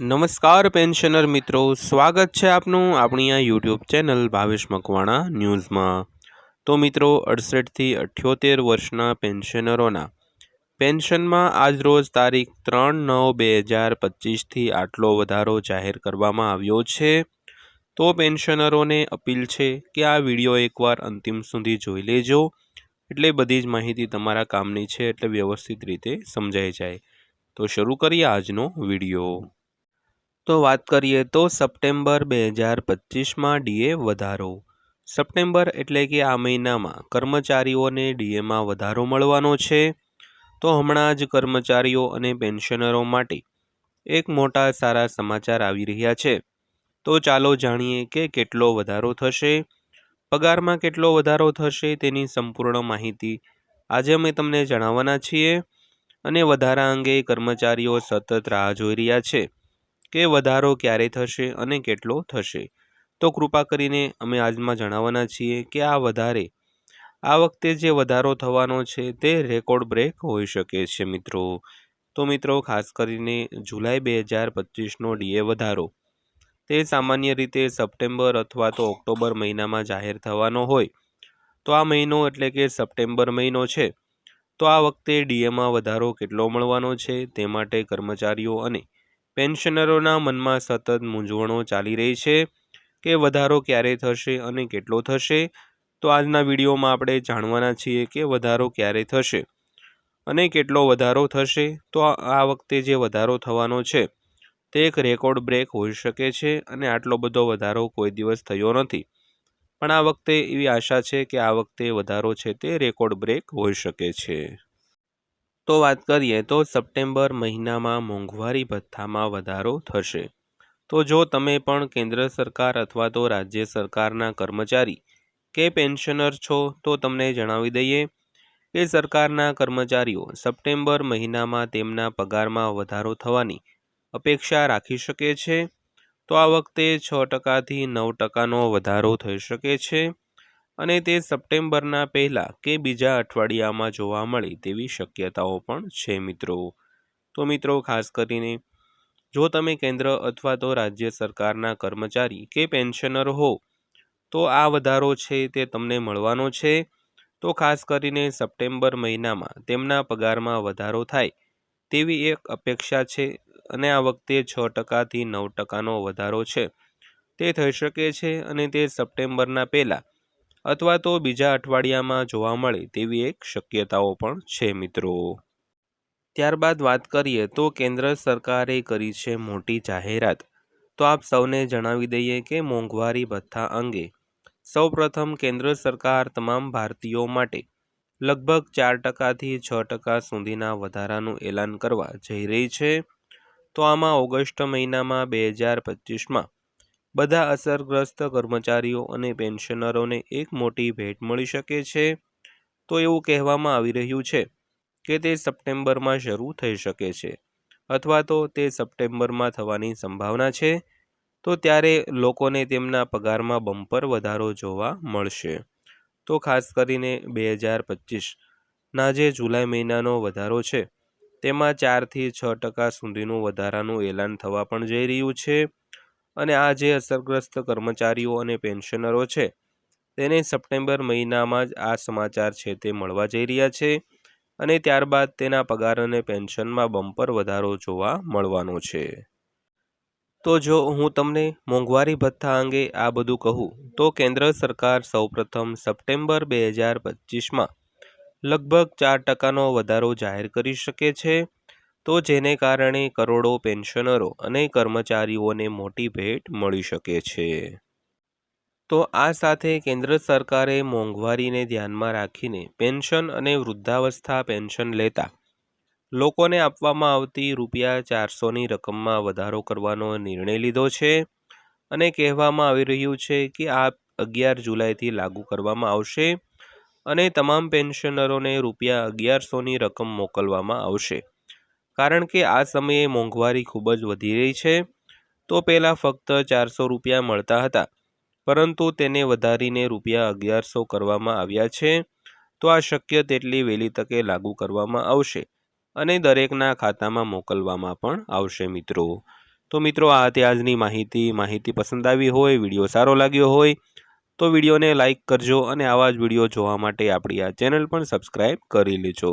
નમસ્કાર, પેન્શનર મિત્રો. સ્વાગત છે આપનું આપણી આ યુટ્યુબ ચેનલ ભાવેશ મકવાણા ન્યૂઝમાં. તો મિત્રો, અડસઠથી અઠ્યોતેર વર્ષના પેન્શનરોના પેન્શનમાં આજરોજ તારીખ ત્રણ નવ બે હજાર પચીસથી આટલો વધારો જાહેર કરવામાં આવ્યો છે. તો પેન્શનરોને અપીલ છે કે આ વીડિયો એકવાર અંતિમ સુધી જોઈ લેજો. એટલે બધી જ માહિતી તમારા કામની છે એટલે વ્યવસ્થિત રીતે સમજાઈ જાય. તો શરૂ કરીએ આજનો વીડિયો. તો વાત કરીએ તો સપ્ટેમ્બર બે હજાર પચીસમાં ડીએ વધારો. સપ્ટેમ્બર એટલે કે આ મહિનામાં કર્મચારીઓને ડીએમાં વધારો મળવાનો છે. તો હમણાં જ કર્મચારીઓ અને પેન્શનરો માટે એક મોટા સારા સમાચાર આવી રહ્યા છે. તો ચાલો જાણીએ કે કેટલો વધારો થશે. પગારમાં કેટલો વધારો થશે તેની સંપૂર્ણ માહિતી આજે અમે તમને જણાવવાના છીએ. અને વધારા અંગે કર્મચારીઓ સતત રાહ જોઈ રહ્યા છે. કે વધારો ક્યારે થશે અને કેટલો થશે? તો કૃપા કરીને અમે આજમાં જણાવવાના છીએ કે આ વધારે, આ વખતે જે વધારો થવાનો છે તે રેકોર્ડ બ્રેક હોઈ શકે છે મિત્રો. તો મિત્રો, ખાસ કરીને જુલાઈ બે હજાર પચીસનો ડીએ વધારો, તે સામાન્ય રીતે સપ્ટેમ્બર અથવા તો ઓક્ટોબર મહિનામાં જાહેર થવાનો હોય. તો આ મહિનો એટલે કે સપ્ટેમ્બર મહિનો છે. તો આ વખતે ડીએમાં વધારો કેટલો મળવાનો છે તે માટે કર્મચારીઓ અને પેન્શનરોના મનમાં સતત મૂંઝવણો ચાલી રહી છે કે વધારો ક્યારે થશે અને કેટલો થશે? તો આજના વિડીયોમાં આપણે જાણવાના છીએ કે વધારો ક્યારે થશે અને કેટલો વધારો થશે? તો આ વખતે જે વધારો થવાનો છે, તે એક રેકોર્ડ બ્રેક હોઈ શકે છે અને આટલો બધો વધારો કોઈ દિવસ થયો નથી. પણ આ વખતે એવી આશા છે કે આ વખતે વધારો છે તે રેકોર્ડ બ્રેક હોઈ શકે છે. તો વાત કરીએ તો સપ્ટેમ્બર મહિનામાં મોંઘવારી ભથ્થામાં વધારો થશે. તો જો તમે પણ કેન્દ્ર સરકાર અથવા તો રાજ્ય સરકારના કર્મચારી કે પેન્શનર છો, તો તમને જણાવી દઈએ કે સરકારના કર્મચારીઓ સપ્ટેમ્બર મહિનામાં તેમના પગારમાં વધારો થવાની અપેક્ષા રાખી શકે છે. તો આ વખતે છ ટકાથી નવ ટકાનો વધારો થઈ શકે છે. અને તે સપ્ટેમ્બરના પહેલાં કે બીજા અઠવાડિયામાં જોવા મળે તેવી શક્યતાઓ પણ છે મિત્રો. તો મિત્રો, ખાસ કરીને, જો તમે કેન્દ્ર અથવા તો રાજ્ય સરકારના કર્મચારી કે પેન્શનર હો, તો આ વધારો છે તે તમને મળવાનો છે. તો ખાસ કરીને સપ્ટેમ્બર મહિનામાં તેમના પગારમાં વધારો થાય તેવી એક અપેક્ષા છે અને આ વખતે છ ટકાથી નવ ટકાનો વધારો છે. તે થઈ શકે છે અને તે સપ્ટેમ્બરના પહેલાં અથવા તો બીજા અઠવાડિયામાં જોવા મળે તેવી એક શક્યતાઓ પણ છે, મિત્રો. ત્યારબાદ વાત કરીએ તો કેન્દ્ર સરકારે કરી છે મોટી જાહેરાત. તો આપ સૌને જણાવી દઈએ કે મોંઘવારી ભથ્થા અંગે સૌપ્રથમ કેન્દ્ર સરકાર તમામ ભારતીયો માટે લગભગ ચાર ટકાથી છ ટકા સુધીના વધારાનું એલાન કરવા જઈ રહી છે. તો આમાં ઓગસ્ટ મહિનામાં બે હજાર પચીસમાં બધા અસરગ્રસ્ત કર્મચારીઓ અને પેન્શનરોને એક મોટી ભેટ મળી શકે છે. તો એવું કહેવામાં આવી રહ્યું છે કે તે સપ્ટેમ્બરમાં શરૂ થઈ શકે છે અથવા તો તે સપ્ટેમ્બરમાં થવાની સંભાવના છે, તો ત્યારે લોકોને તેમના પગારમાં બમ્પર વધારો જોવા મળશે. તો ખાસ કરીને બે હજાર પચીસના જે જુલાઈ મહિનાનો વધારો છે, તેમાં ચારથી છ ટકા સુધીનું વધારાનું એલાન થવા પણ જઈ રહ્યું છે. અને આ જે અસરગ્રસ્ત કર્મચારીઓ અને પેન્શનરો છે, તેને સપ્ટેમ્બર મહિનામાં જ આ સમાચાર છે તે મળવા જઈ રહ્યા છે અને ત્યારબાદ તેના પગાર અને પેન્શનમાં બમ્પર વધારો જોવા મળવાનો છે. તો જો હું તમને મોંઘવારી ભથ્થા અંગે આ બધું કહું, તો કેન્દ્ર સરકાર સૌપ્રથમ સપ્ટેમ્બર બે હજાર પચીસમાં લગભગ ચાર ટકાનો વધારો જાહેર કરી શકે છે તો જેને કારણે કરોડો પેન્શનરો અને કર્મચારીઓને મોટી ભેટ મળી શકે છે. તો આ સાથે કેન્દ્ર સરકારે મોંઘવારીને ધ્યાનમાં રાખીને પેન્શન અને વૃદ્ધાવસ્થા પેન્શન લેતા લોકોને આપવામાં આવતી રૂપિયા ચારસોની રકમમાં વધારો કરવાનો નિર્ણય લીધો છે અને કહેવામાં આવી રહ્યું છે કે આ અગિયાર જુલાઈથી લાગુ કરવામાં આવશે અને તમામ પેન્શનરોને રૂપિયા અગિયારસોની રકમ મોકલવામાં આવશે. કારણ કે આ સમયે મોંઘવારી ખૂબ જ વધી રહી છે, તો પહેલાં ફક્ત ચારસો રૂપિયા મળતા હતા. પરંતુ તેને વધારીને રૂપિયા અગિયારસો કરવામાં આવ્યા છે, તો આ શક્ય તેટલી વહેલી તકે લાગુ કરવામાં આવશે અને દરેકના ખાતામાં મોકલવામાં પણ આવશે મિત્રો. તો મિત્રો, આ હતી આજની માહિતી. માહિતી પસંદ આવી હોય, વીડિયો સારો લાગ્યો હોય, તો વિડીયોને લાઇક કરજો અને આવા જ વીડિયો જોવા માટે આપણી આ ચેનલ પણ સબસ્ક્રાઈબ કરી લેજો.